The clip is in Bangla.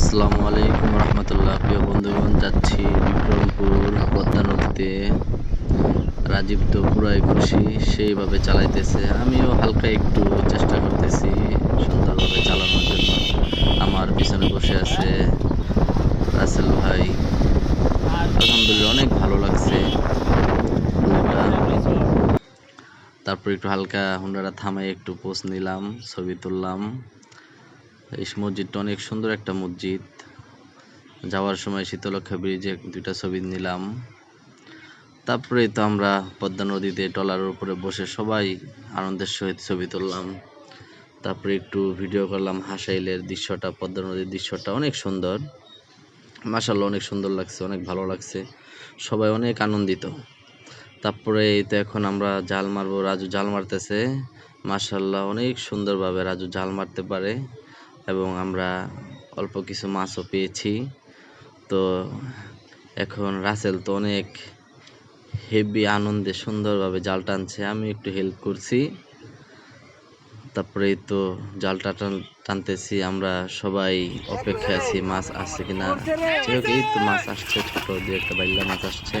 আসসালামু আলাইকুম রহমতুল্লাহ। প্রিয় বন্ধুগণ, যাচ্ছি বিক্রমপুর পদ্মা নদীতে। রাজীব তো পুরাই খুশি, সেইভাবে চালাইতেছে। আমিও হালকা একটু চেষ্টা করতেছি সুন্দরভাবে চালানোর জন্য। আমার পিছনে বসে আছে রাসেল ভাই। আলহামদুলিল্লাহ অনেক ভালো লাগছে তারপর একটু হালকা হুন্ডাটা থামাই একটু পোস্ট নিলাম, ছবি তুললাম। এই মসজিদটা অনেক সুন্দর একটা মসজিদ। যাওয়ার সময় শীতলক্ষা ব্রিজে দুইটা ছবি নিলাম। তারপরে তো আমরা পদ্মা নদীতে ট্রলারের উপরে বসে সবাই আনন্দের সহিত ছবি তুললাম। তারপরে একটু ভিডিও করলাম হাসাইলের দৃশ্যটা, পদ্মা নদীর দৃশ্যটা অনেক সুন্দর। মাসাল্লাহ অনেক সুন্দর লাগছে, অনেক ভালো লাগছে। সবাই অনেক আনন্দিত। তারপরে এই তো এখন আমরা জাল মারবো, রাজু জাল মারতেছে। মাসাল্লাহ অনেক সুন্দরভাবে রাজু জাল মারতে পারে। এবং আমরা অল্প কিছু মাছও পেয়েছি। তো এখন রাসেল তো অনেক হেভি আনন্দে সুন্দরভাবে জাল টানছে, আমি একটু হেল্প করছি। তারপরে এই তো জালটা টান, টানতেছি, আমরা সবাই অপেক্ষায় আছি, মাছ আসছে কিনা। এই তো মাছ আসছে, ছোট দু একটা বাইল্লা মাছ আসছে।